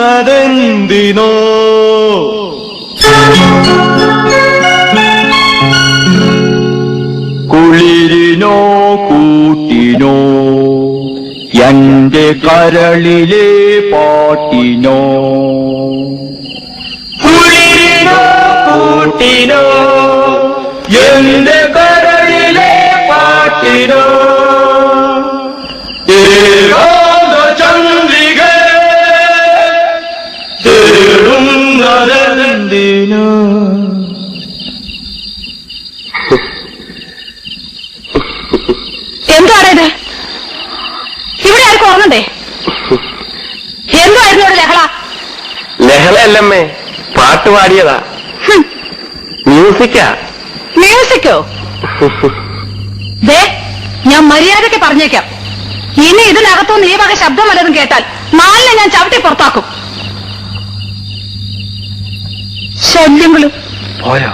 തേടുന്നതെന്തിനോ കുളിരിനോ കൂട്ടിനോ? എന്റെ കരളിലെ പാട്ടിനോ? കുളിരിനോ കൂട്ടിനോ? എന്റെ തേടുന്നതെന്തിനോ എന്താണ് ഇത് ഇവിടെ ആർക്കും ഓർമ്മണ്ടേ? എന്തായിരുന്നു ഇവിടെ ലഹള? ലഹളയല്ലമ്മേ പാട്ട് പാടിയതാ. മ്യൂസിക്കാ. മ്യൂസിക്കോ? ദേ ഞാൻ മര്യാദയ്ക്ക് പറഞ്ഞേക്കാം. ഇനി ഇതിനകത്തുനിന്ന് ഈ വക ശബ്ദം വല്ലതും കേട്ടാൽ നാലിനെ ഞാൻ ചവിട്ടി പുറത്താക്കും. ശല്യങ്ങളും പോയോ?